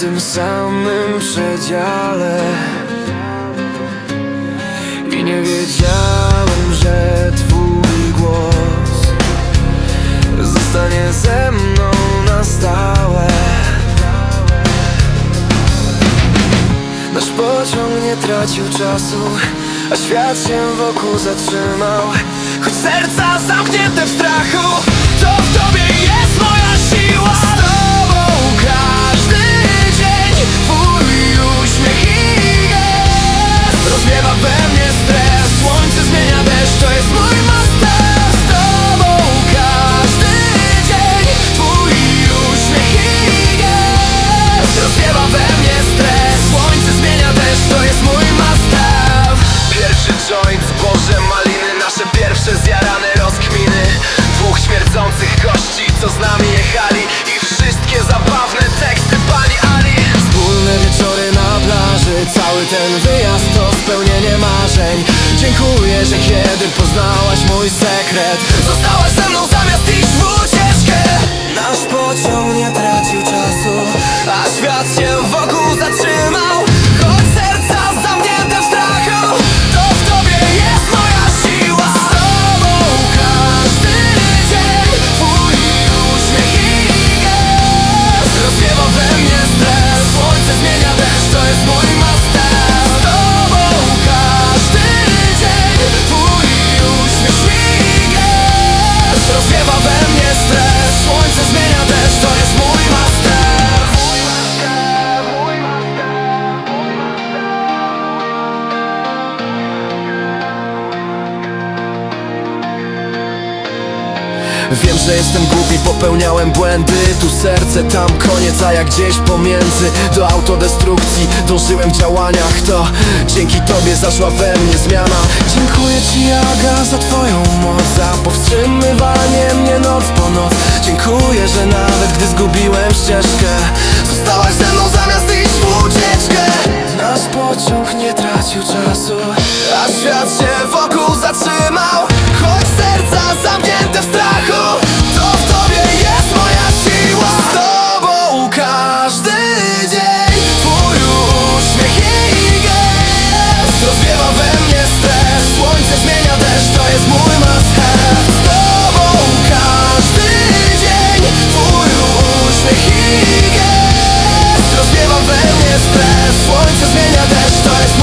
tym samym przedziale. I nie wiedziałem, że twój głos Zostanie ze mną na stałe. Nasz pociąg nie tracił czasu A świat się wokół zatrzymał Choć serca zamknięte w strachu jechali I wszystkie zabawne teksty pani Ali. Wspólne wieczory na plaży Cały ten wyjazd to spełnienie marzeń. Dziękuję, że kiedy poznałaś mój sekret Zostałaś ze Wiem, że jestem głupi, popełniałem błędy. Tu serce, tam koniec, a jak gdzieś pomiędzy. Do autodestrukcji dążyłem w działaniach. To dzięki Tobie zaszła we mnie zmiana. Dziękuję Ci, Aga, za Twoją moc Za powstrzymywanie mnie noc po noc. Dziękuję, że nawet gdy zgubiłem ścieżkę Zostałaś ze mną first